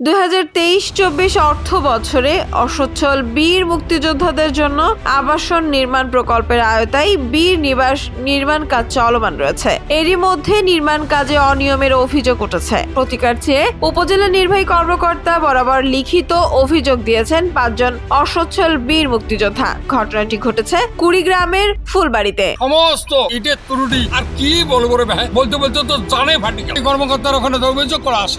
দুই হাজার তেইশ চব্বিশ অর্থ বছরে অসচ্ছল বীর মুক্তিযোদ্ধাদের জন্য আবাসন নির্মাণ প্রকল্পের আয়তায় বীর নিবাস নির্মাণ কাজ চলমান রয়েছে। এরই মধ্যে নির্মাণ কাজে অনিয়মের অভিযোগ উঠেছে। প্রতিকার চেয়ে উপজেলা নির্বাহী কর্মকর্তা বরাবর লিখিত অভিযোগ দিয়েছেন পাঁচজন অসচ্ছল বীর মুক্তিযোদ্ধা। ঘটনাটি ঘটেছে কুড়িগ্রামের ফুলবাড়িতে। সমস্ত ইটের ত্রুটি, আর কি বলব বলতে বলতে তো জানে ফাটি কর্মকর্তার ওখানে অভিযোগ করা আস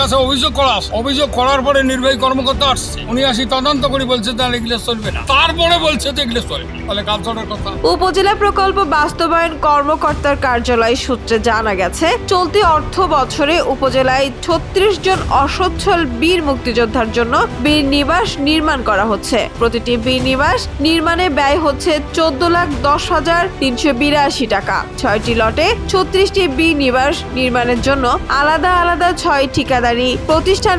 কাছে অভিযোগ করা অভিযোগ করার পরে নির্বাহী কর্মকর্তা আসছে। উনি আসি তদন্ত করে বলছে তাহলে এগুলো চলবে না। তারপরে বলছে তো এগুলো চলবে তাহলে কাজ চলার কথা। উপজেলা প্রকল্প বাস্তবায়ন কর্মকর্তার কার্যালয় সূত্রে জানা গেছে, চলতি অর্থ বছরে উপজেলায় ছত্রিশ জন অসচ্ছল বীর মুক্তিযোদ্ধার জন্য বীর নিবাস নির্মাণ করা হচ্ছে। প্রতিটি বীর নিবাস নির্মাণে ব্যয় হচ্ছে চোদ্দ লাখ দশ হাজার তিনশো বিরাশি টাকা। ছয়টি লটে ছত্রিশটি বীর নিবাস নির্মাণের জন্য আলাদা আলাদা ছয় ঠিকাদারি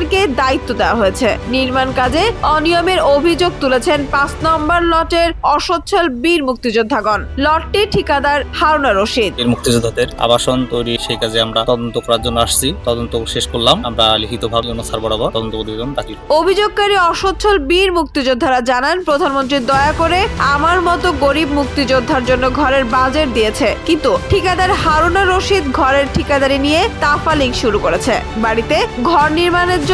প্রতিষ্ঠানকে দায়িত্ব দেওয়া হয়েছে। নির্মাণ কাজে অনিয়মের অভিযোগ তুলেছেন পাঁচ নম্বর লটের অসচ্ছল বীর মুক্তিযোদ্ধাগণ। লটটির ঠিকাদার হারুনা রশিদ। বীর মুক্তিযোদ্ধাদের আবাসন তৈরি সেই কাজে আমরা তদন্ত করার জন্য আসছি। তদন্ত শেষ করলাম। আমরা লিখিতভাবে স্যার বরাবর তদন্ত প্রতিবেদন দাখিল। অভিযোগকারী অসচ্ছল বীর মুক্তিযোদ্ধারা জানান প্রধানমন্ত্রী দয়া করে আমার মতো গরিব মুক্তিযোদ্ধার জন্য ঘরের বাজেট দিয়েছে। কিন্তু ঠিকাদার হারুনা রশিদ ঘরের ঠিকাদারি নিয়ে তাফালিং শুরু করেছে। বাড়িতে ঘর নির্মাণের জন্য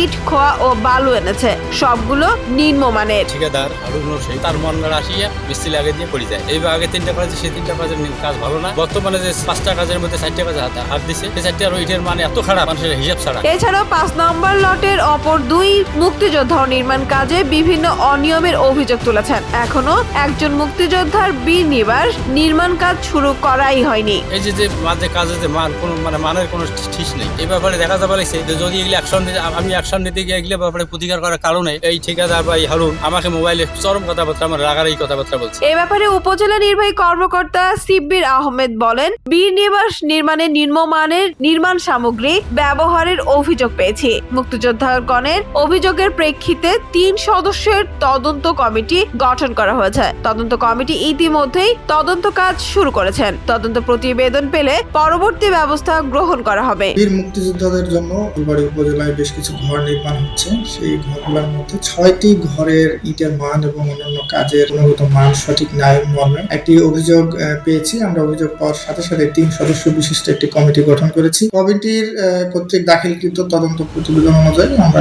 ইট খোয়া ও বালু এনেছে। সবগুলো নিম্নমানের ঠিকাদার হারুন রশিদ তার মন আসিয়া মিস্ত্রি আগে দিয়ে পড়ে যায়। এইবার আগে তিনটা কাজ সেই তিনটা কাজের কাজ ভালো না। বর্তমানে যে পাঁচটা কাজের মধ্যে চারটা কাজ হাত হাত দিছে সেই চারটা আর ইটের মানে এত খারাপ মানুষের হিসাব ছাড়া। এছাড়াও পাঁচ নম্বর লটের অপর দুই মুক্তিযোদ্ধা নির্মাণ কাজে বিভিন্ন অনিয়মের অভিযোগ তুলেছেন। এখনও একজন মুক্তিযোদ্ধার বীর নিবাস নির্মাণ কাজ শুরু করাই হয়নি। এই যে যে মাঝে কাজে যে মান কোনো মানে মানের কোনো ঠিক নেই। এই ব্যাপারে দেখা যাবে লাগছে যে যদি এগুলো অ্যাকশন আমি অ্যাকশন নিতে গিয়ে এগুলো ব্যাপারে প্রতিকার করার কারণে এই ঠিকাদার বা এই হারুন আমাকে মোবাইলে চরম কথাবার্তা আমার রাগার এই কথাবার্তা বলছে। এ ব্যাপারে উপজেলা নির্বাহী কর্মকর্তা সিব্বির আহমেদ বলেন বীর নিবাস নির্মাণে নিম্নমানের নির্মাণ সামগ্রী ব্যবহারের অভিযোগ পেয়েছি। মুক্তিযোদ্ধাগণের অভিযোগের প্রেক্ষিতে তিন সদস্যের তদন্ত কমিটি গঠন করা হয়েছে। তদন্ত কমিটি ইতিমধ্যেই তদন্ত কাজ শুরু করেছেন। তদন্ত প্রতিবেদন পেলে পরবর্তী ব্যবস্থা গ্রহণ করা হবে। বীর মুক্তিযোদ্ধাদের জন্য ফুলবাড়ি উপজেলায় বেশ কিছু ঘর নির্মাণ হচ্ছে। সেই ঘরগুলোর মধ্যে ছয়টি ঘরের ইটের মান এবং অন্যান্য কাজের গুণগত মান সঠিক নাই মর্মে একটি অভিযোগ পেয়েছি। আমরা অভিযোগ পাওয়ার সাথে সাথে তিন সদস্য বিশিষ্ট একটি কমিটি গঠন করেছি। কমিটির কর্তৃক দাখিলকৃত তদন্ত প্রতিবেদন অনুযায়ী আমরা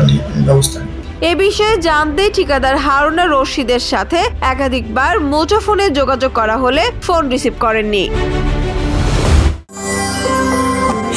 ব্যবস্থা এ বিষয়ে জানতে ঠিকাদার হারুনা রশিদের সাথে একাধিকবার মুঠোফোনে যোগাযোগ করা হলে ফোন রিসিভ করেননি।